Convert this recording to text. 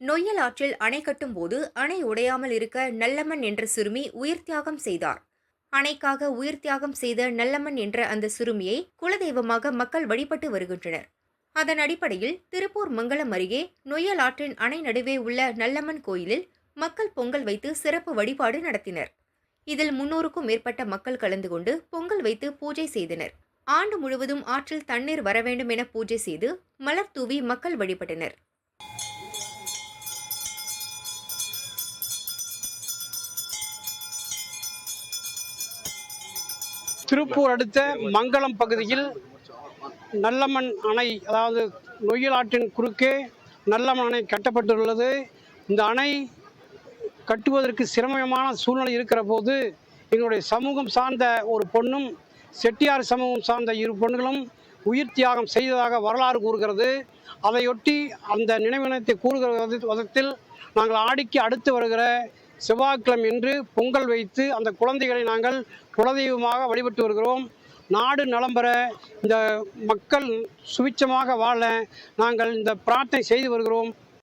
நொய்யல் ஆற்றில் அணை கட்டும் போது அணை உடையாமல் இருக்க நல்லம்மன் என்ற சிறுமி உயிர் தியாகம் செய்தார். அணைக்காக உயிர் தியாகம் செய்த நல்லம்மன் என்ற அந்த சிறுமியை குலதெய்வமாக மக்கள் வழிபட்டு வருகின்றனர். அதன் அடிப்படையில் திருப்பூர் மங்கலம் அருகே நொய்யல் ஆற்றின் அணை நடுவே உள்ள நல்லம்மன் கோயிலில் மக்கள் பொங்கல் வைத்து சிறப்பு வழிபாடு நடத்தினர். இதில் முன்னூறுக்கும் மேற்பட்ட மக்கள் கலந்து கொண்டு பொங்கல் வைத்து பூஜை செய்தனர். ஆண்டு முழுவதும் ஆற்றில் தண்ணீர் வர வேண்டும் என பூஜை செய்து மலர் தூவி மக்கள் வழிபட்டனர். திருப்பூர் அடுத்த மங்களம் பகுதியில் நல்லம்மன் அணை அதாவது நொய்யல் ஆற்றின் குறுக்கே நல்லம்மன் அணை கட்டப்பட்டுள்ளது. இந்த அணை கட்டுவதற்கு சிரமமான சூழ்நிலை இருக்கிற போது எங்களுடைய சமூகம் சார்ந்த ஒரு பொண்ணும் செட்டியார் சமூகம் சார்ந்த இரு பொண்ணுகளும் உயிர் தியாகம் செய்ததாக வரலாறு கூறுகிறது. அதையொட்டி அந்த நினைவினத்தை கூறுகிற விதத்தில் நாங்கள் ஆடிக்கு அடுத்து வருகிற செவ்வாய்க்கிழமை என்று பொங்கல் வைத்து அந்த குழந்தைகளை நாங்கள் குலதெய்வமாக வழிபட்டு வருகிறோம். நாடு நலம் பெற இந்த மக்கள் சுவிச்சமாக வாழ நாங்கள் இந்த பிரார்த்தனை செய்து வருகிறோம்.